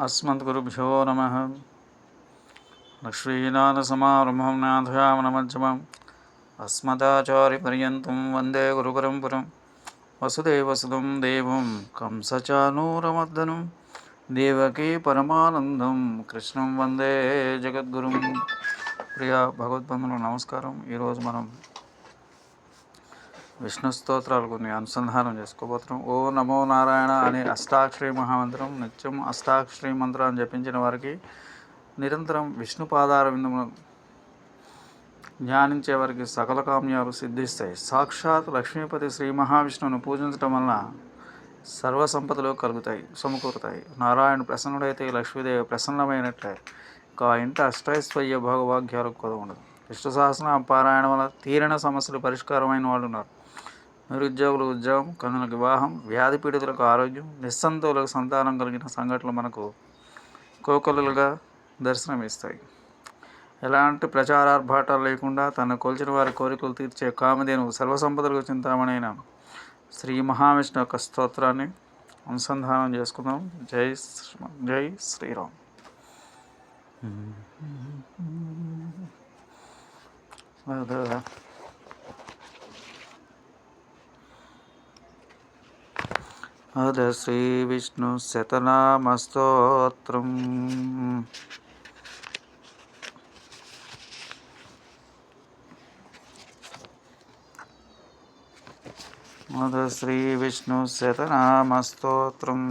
अस्मद्गुरुभ्यो नमः लक्ष्मीनाथसमारम्भं नाथयामनमध्यमम् अस्मदाचार्यपर्यन्तं वन्दे गुरुपरम्परं वसुदेवसुतं देवं कंसचानूरमर्दनं देवकी పరమానందం కృష్ణం వందే జగద్గురుం ప్రియ భగవద్బంధువులు నమస్కారం ఈరోజు మనం విష్ణు స్తోత్రాలు కొన్ని అనుసంధానం చేసుకోబోతున్నాం. ఓ నమో నారాయణ అనే అష్టాక్షరి మహామంత్రం నిత్యం అష్టాక్షరి మంత్రాన్ని జపించిన వారికి నిరంతరం విష్ణు పాదారవిందము ధ్యానించే వారికి సకల కామ్యాలు సిద్ధిస్తాయి. సాక్షాత్ లక్ష్మీపతి శ్రీ మహావిష్ణువును పూజించటం వలన సర్వ సంపదలు కలుగుతాయి సమకూరుతాయి. నారాయణ ప్రసన్నుడైతే లక్ష్మీదేవి ప్రసన్నమైనట్లే ఇంకా ఇంట అష్టైశ్వర్య భోగభాగ్యాలు కూడా ఉండదు విష్ణు సహస్రం పారాయణ వల్ల తీరిన సమస్యలు పరిష్కారమైన వాళ్ళు ఉన్నారు. నిరుద్యోగులకు ఉద్యోగం కన్నులకు వివాహం వ్యాధి పీడితులకు ఆరోగ్యం నిస్సంతువులకు సంతానం కలిగిన సంఘటనలు మనకు కోకొల్లలుగా దర్శనమిస్తాయి. ఎలాంటి ప్రచారార్భాటాలు లేకుండా తన కొలిచిన వారి కోరికలు తీర్చే కామధేను సర్వసంపదలకు చింతామణైన శ్రీ మహావిష్ణు యొక్క స్తోత్రాన్ని అనుసంధానం చేసుకుందాం. జై శ్రీ- జై శ్రీరామ్. అదే. అద శ్రీ విష్ణు శతనామస్తోత్రం. అద శ్రీ విష్ణు శతనామస్తోత్రం.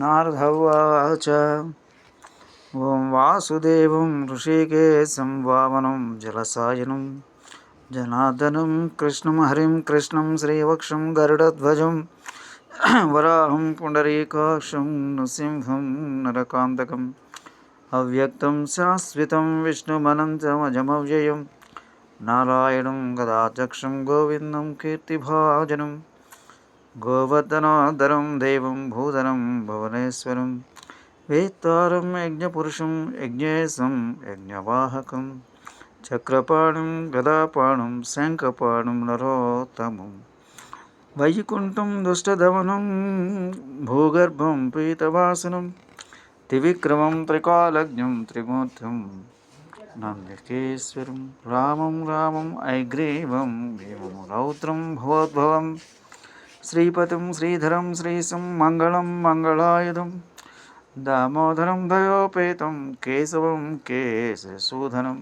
नारदवाच ओं वासुदेव ऋषिकेशं वामनं जलसायनं, जनार्दनं, कृष्णं हरिं, कृष्णं श्रीवक्षं, गरुडध्वजं, वराहं पुण्डरीकाक्षं नृसिंहं नरकान्तकम् अव्यक्तं, शाश्वतं विष्णुमनन्तमजमव्ययं नारायणं गदाचक्षं गोविन्दं, कीर्तिभाजनं గోవర్ధనోదరం దేవం భూధనం భువనేశ్వరం వేత్తారం యజ్ఞపురుషం యజ్ఞేశం యజ్ఞవాహకం చక్రపాణం గదాపాణం శంఖపాణం నరోత్తమం వైకుంఠం దుష్టధవనం భూగర్భం పీతవాసనం త్రివిక్రమం త్రికాలజ్ఞం త్రిమూర్తం నందికేశ్వరం రామం రామం ఐగ్రీవం భీమం రౌద్రం భవోద్భవం శ్రీపతిం శ్రీధరం శ్రీశం మంగళం మంగళాయుధం దామోదరం దయోపేతం కేశవం కేశసూధనం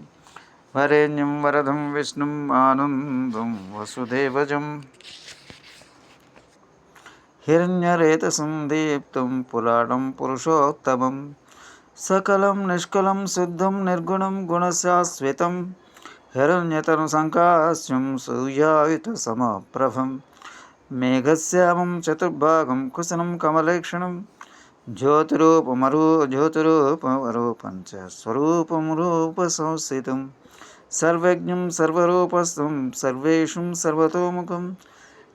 వరేణ్యం వరదం విష్ణుం ఆనందం వసుదేవజం హిరణ్యరేతసం దీప్తం పురాణం పురుషోత్తమం సకలం నిష్కలం శుద్ధం నిర్గుణం గుణశాశ్వతం హిరణ్యతను సంకాశ్యం సూయాయుత సమప్రభం మేఘశ్యామం చతుర్భాగం కుశనం కమలేక్షణం జ్యోతిరూపమరూ జ్యోతిరూపరూపం చ స్వరూపం రూప సంస్థితం సర్వజ్ఞం సర్వరూపస్థం సర్వేషం సర్వతోముఖం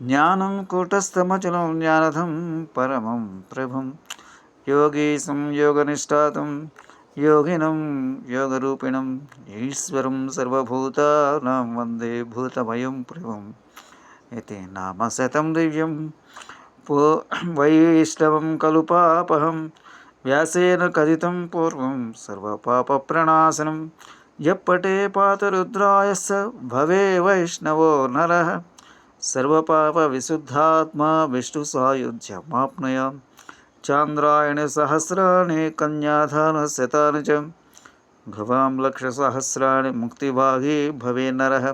జ్ఞానం కూటస్థమచలం జ్ఞానధం పరమం ప్రభం. యోగీశం యోగనిష్టాతం యోగినం యోగరూపిణం ఈశ్వరం సర్వభూతానాం వందే భూతమయం ప్రభం. इति नामशतं दिव्यं पो वैष्णवं खलु पापहं व्यासेन कथितं पूर्वं सर्वपापप्रणाशनं यः पटे पातरुद्राय स भवे वैष्णवो नरः। सर्वपापविशुद्धात्मा विष्णुसायुज्यमाप्नय चान्द्रायणसहस्राणि कन्याधानशतानि च। भवां लक्षसहस्राणि मुक्तिभागी भवे नरः।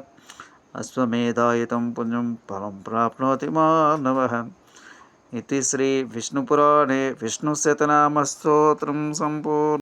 అశ్వమేధాయుతం పుణ్యం ఫలం ప్రాప్నోతి మానవ. ఇది శ్రీ విష్ణుపురాణే. విష్ణుశతనామస్తోత్రం సంపూర్ణ.